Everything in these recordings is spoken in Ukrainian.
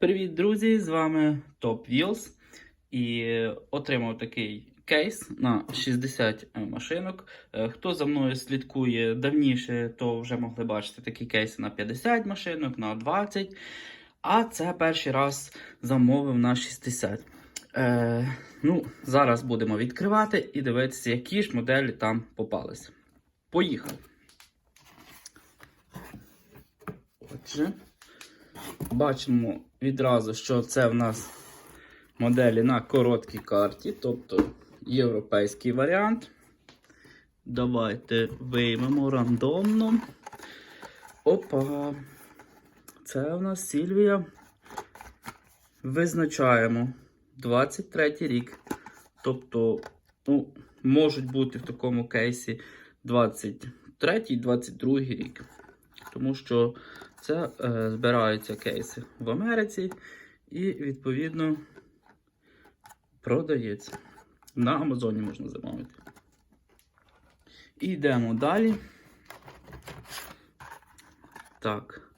Привіт, друзі! З вами Top Wheels. І отримав такий кейс на 60 машинок. Е, Хто за мною слідкує давніше, то вже могли бачити такі кейси на 50 машинок, на 20. А це перший раз замовив на 60. Е, ну, зараз будемо відкривати і дивитися, які ж моделі там попалися. Поїхали. Отже. Бачимо відразу, що це в нас моделі на короткій карті, тобто європейський варіант. Давайте виймемо рандомно. Опа. Це в нас Сільвія. Визначаємо 23 рік. Тобто, ну, можуть бути в такому кейсі 23 22 рік. Тому що це е, збираються кейси в Америці і, відповідно, продається. На Амазоні можна замовити. І йдемо далі. Так.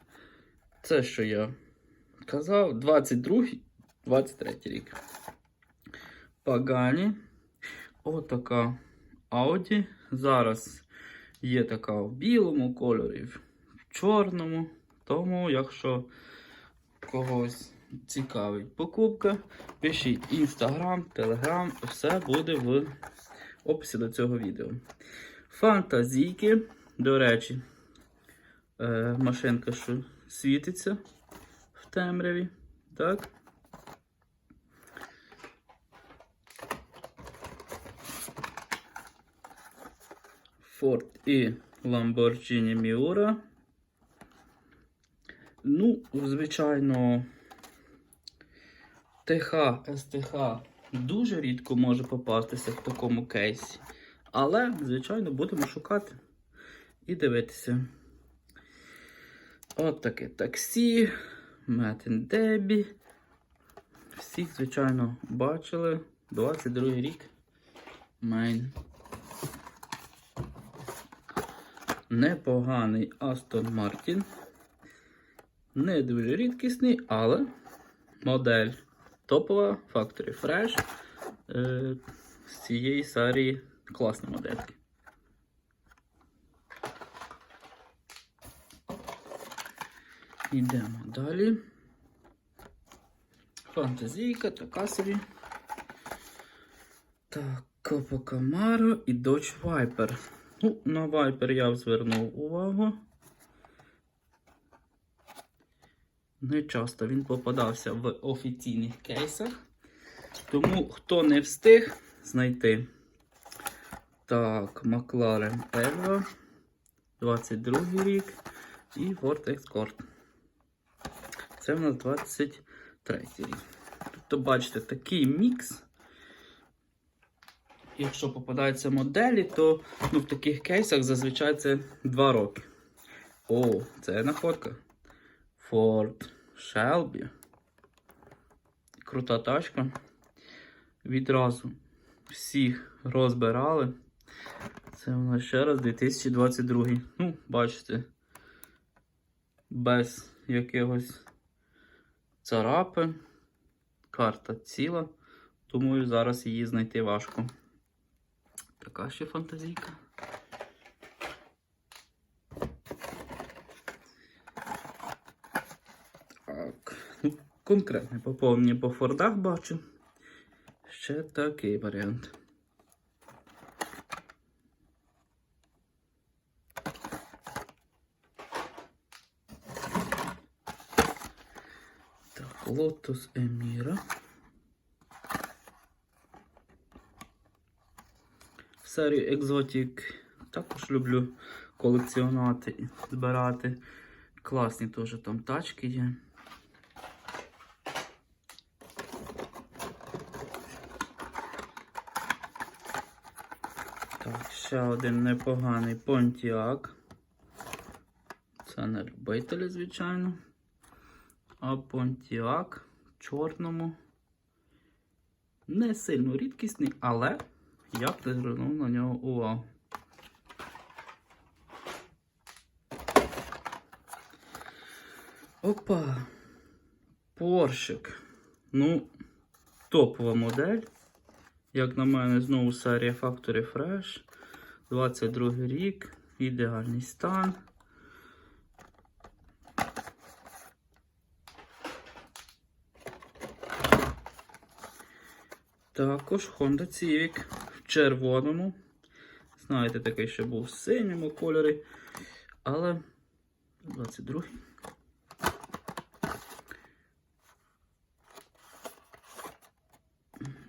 Це, що я казав, 22 23 рік. Пагані. Отака Audi. Зараз є така в білому кольорі, в чорному. Тому, якщо когось цікавить покупка, пишіть інстаграм, телеграм, все буде в описі до цього відео. Фантазійки, до речі, е, машинка, що світиться в темряві. Так. Ford і Lamborghini Miura. Ну, звичайно, ТХ, СТХ дуже рідко може попастися в такому кейсі. Але, звичайно, будемо шукати і дивитися. От таке таксі, Метен Дебі. Всіх, звичайно, бачили. 22 рік. Мейн. Непоганий Астон Мартін. Не дуже рідкісний, але модель топова Factory Fresh е, з цієї серії класні модельки. Йдемо далі. Фантазійка, така собі. Так, Копа Camaro і Dodge Viper. Ну, на Viper я звернув увагу. Не часто він попадався в офіційних кейсах. Тому хто не встиг знайти. Так, McLaren Elva, 22 рік і Ford Escort. Це в нас 23 рік. Тобто, бачите, такий мікс. Якщо попадаються моделі, то ну, в таких кейсах зазвичай це 2 роки. О, це находка. Ford Shelby. Крута тачка. Відразу всіх розбирали. Це у нас ще раз 2022. Ну, бачите, без якихось царапи. Карта ціла, тому зараз її знайти важко. Така ще фантазійка. Так, ну, конкретне поповнення по фордах бачу. Ще такий варіант. Так, Lotus Emira. Серію Exotic також люблю колекціонувати, збирати. Класні теж там тачки є. Так, ще один непоганий Pontiac. Це не любителі, звичайно. А Pontiac в чорному. Не сильно рідкісний, але я б звернув на нього увагу. Опа. Поршик. Ну, топова модель. Як на мене, знову серія Factory Fresh. 22 рік. Ідеальний стан. Також Honda Civic в червоному. Знаєте, такий ще був в синьому кольорі. Але 22.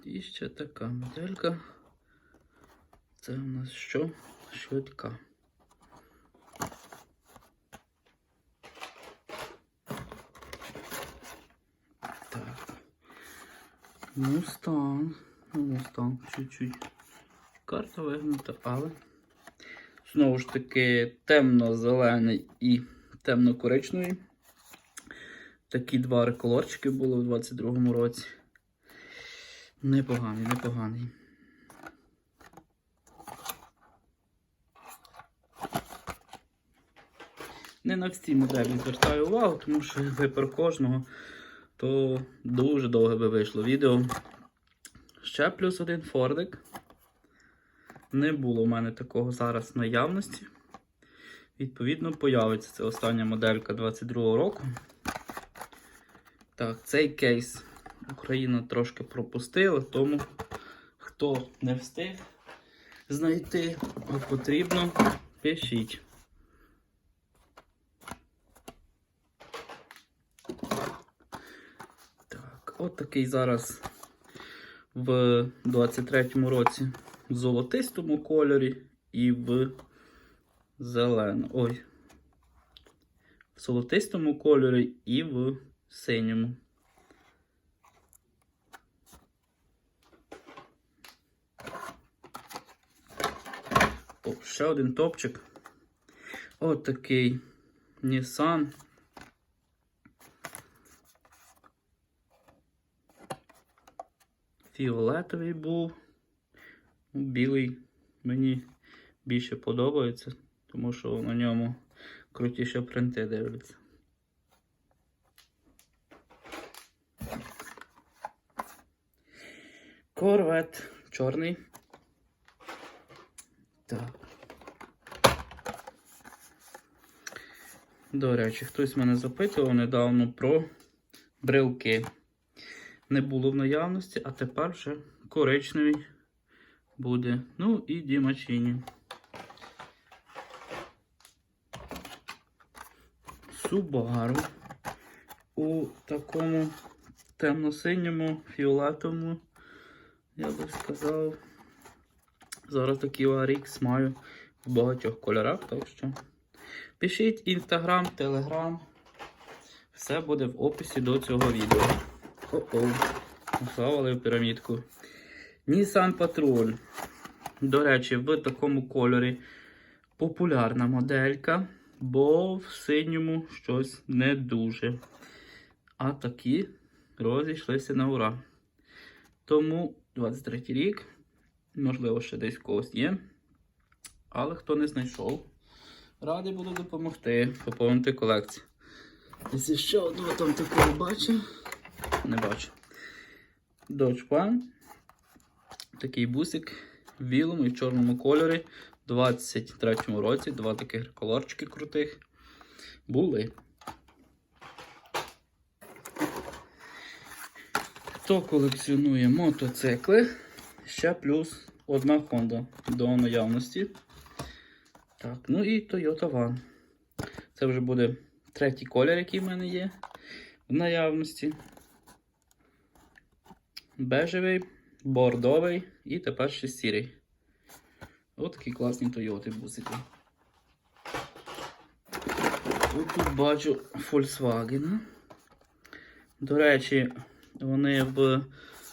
І ще така моделька. Це у нас що? Швидка. Так. Мустанг. Ну, Мустанг чуть-чуть. Карта вигнута, але знову ж таки темно-зелений і темно-коричневий. Такі два реколорчики були у 22-му році. Непоганий, непоганий. Не на всі моделі звертаю увагу, тому що якби про кожного, то дуже довго би вийшло відео. Ще плюс один фордик. Не було в мене такого зараз наявності. Відповідно, появиться це остання моделька 22-го року. Так, цей кейс Україна трошки пропустила, тому хто не встиг знайти, а потрібно, пишіть. Так, от такий зараз в 23-му році в золотистому кольорі і в зеленому. Ой. В золотистому кольорі і в синьому. О, ще один топчик. От такий Nissan. Фіолетовий був. Ну, Білий мені більше подобається, тому що на ньому крутіше принти дивляться. Корвет чорний. Так. До речі, хтось мене запитував недавно про брелки. Не було в наявності, а тепер вже коричневий буде. Ну і Дімачині. Субару у такому темно-синьому, фіолетовому, я би сказав. Зараз такий RX маю в багатьох кольорах, так що пишіть інстаграм, телеграм. Все буде в описі до цього відео. Поставили в пірамідку. Nissan Patrol. До речі, в такому кольорі популярна моделька, бо в синьому щось не дуже. А такі розійшлися на ура. Тому 23 рік, можливо, ще десь когось є. Але хто не знайшов, радий буду допомогти поповнити колекцію. Якщо ще одного там такого бачу, не бачу. Dodge One. Такий бусик в білому і в чорному кольорі. У 23-му році два таких колорчики крутих були. Хто колекціонує мотоцикли, ще плюс одна Honda до наявності. Так, ну і Toyota Van. Це вже буде третій колір, який в мене є в наявності. Бежевий, бордовий і тепер ще сірий. Ось такі класні Toyota бусики. Ось тут бачу Volkswagen. До речі, вони в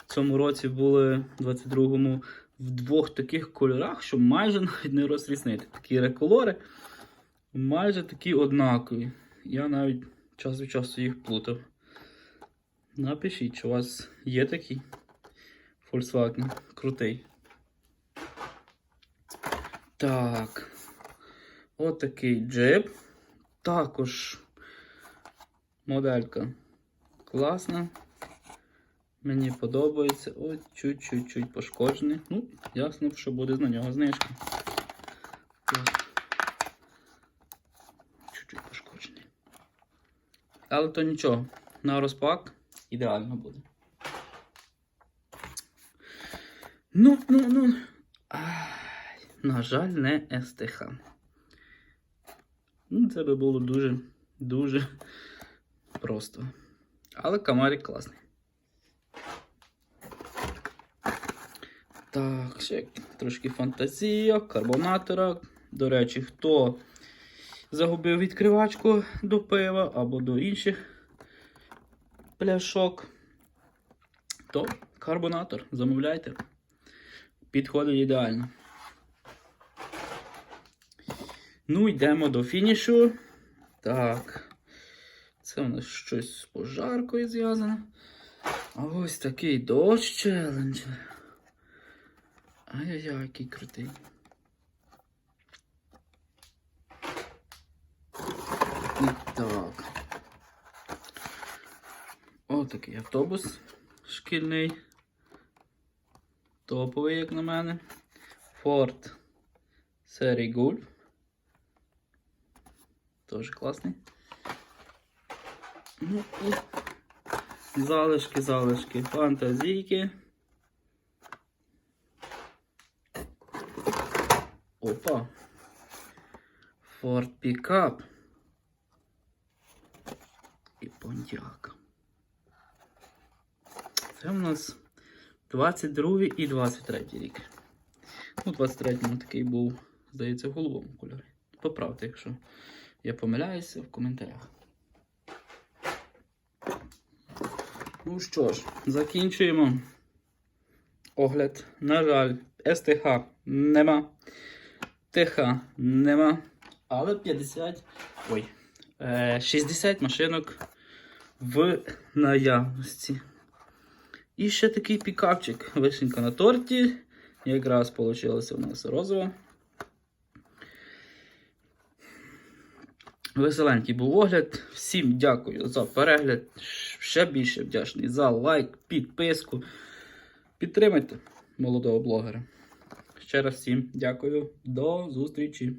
цьому році були в 22-му в двох таких кольорах, що майже навіть не розрізнити. Такі реколори майже такі однакові. Я навіть час від часу їх плутав. Напишіть, чи у вас є такий Volkswagen крутий. Так. От такий джип. Також моделька Класно. Мені подобається. Ось чуть-чуть пошкоджений. Ну, ясно, що буде на нього знижка. Чуть-чуть пошкоджений. Але то нічого. На розпак ідеально буде. Ну, ну, ну. Ай, на жаль, не СТХ. Ну, це би було дуже, дуже просто. Але комарик класний. Так, ще трошки фантазія, карбонатора. До речі, хто загубив відкривачку до пива або до інших пляшок, то карбонатор замовляйте. Підходить ідеально. Ну, йдемо до фінішу. Так. Це у нас щось з пожаркою зв'язане. А ось такий дощ челендж. Ай-яй-яй, який крутий. І так. Отакий автобус шкільний. Топовий, як на мене. Ford серії Gulf. Тоже класний. Ну і залишки, залишки, фантазійки. Опа. Ford Pickup. І Pontiac. Це у нас 22 і 23 рік. Ну, 23-му такий був, здається, в голубому кольорі. Поправте, якщо я помиляюся в коментарях. Ну що ж, закінчуємо огляд. На жаль, СТХ нема. ТХ нема. Але 50. Ой. е, 60 машинок в наявності. І ще такий пікапчик. Вишенька на торті. Якраз вийшло у нас розово. Веселенький був огляд. Всім дякую за перегляд. Ще більше вдячний за лайк, підписку. Підтримайте молодого блогера. Ще раз всім дякую. До зустрічі!